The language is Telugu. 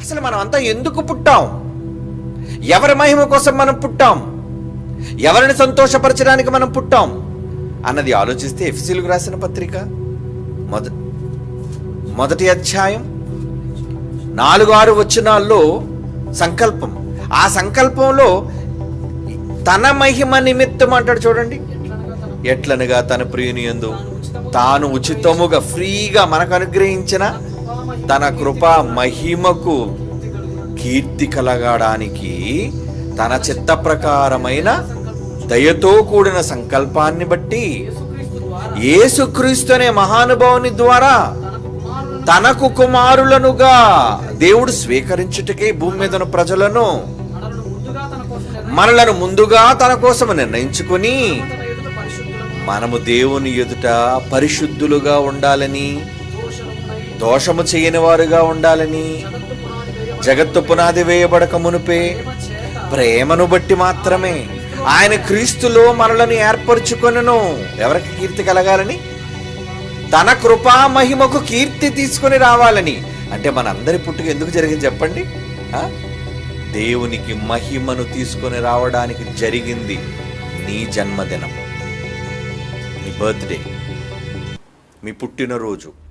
అసలు మనం అంతా ఎందుకు పుట్టాం? ఎవరి మహిమ కోసం మనం పుట్టాం? ఎవరిని సంతోషపరచడానికి మనం పుట్టాం? అన్నది ఆలోచిస్తే ఎఫ్సీలకు రాసిన పత్రిక. మొద మొదటి అధ్యాయం నాలుగు ఆరు వచనాల్లో సంకల్పం. ఆ సంకల్పంలో తన మహిమ నిమిత్తం అంటాడు చూడండి. ఎట్లనగా తన ప్రియుని యందు తాను ఉచితముగా ఫ్రీగా మనకు అనుగ్రహించిన తన కృప మహిమకు కీర్తి కలగడానికి తన చిత్త ప్రకారమైన దయతో కూడిన సంకల్పాన్ని బట్టి యేసుక్రీస్తు అనే మహానుభావుని ద్వారా తనకు కుమారులనుగా దేవుడు స్వీకరించుటకే భూమి మీద ప్రజలను మనలను ముందుగా తన కోసం నిర్ణయించుకొని మనము దేవుని ఎదుట పరిశుద్ధులుగా ఉండాలని దోషము చేయని వారుగా ఉండాలని. జగత్తు పునాది వేయబడక మునుపే ప్రేమను బట్టి మాత్రమే ఆయన క్రీస్తులో మనలను ఏర్పరచుకొనను. ఎవరికి కీర్తి కలగాలని? తన కృపా మహిమకు కీర్తి తీసుకొని రావాలని. అంటే మనందరి పుట్టుక ఎందుకు జరిగింది చెప్పండి? దేవునికి మహిమను తీసుకొని రావడానికి జరిగింది నీ జన్మదినం. నీ బర్త్డే. మీ పుట్టినరోజు.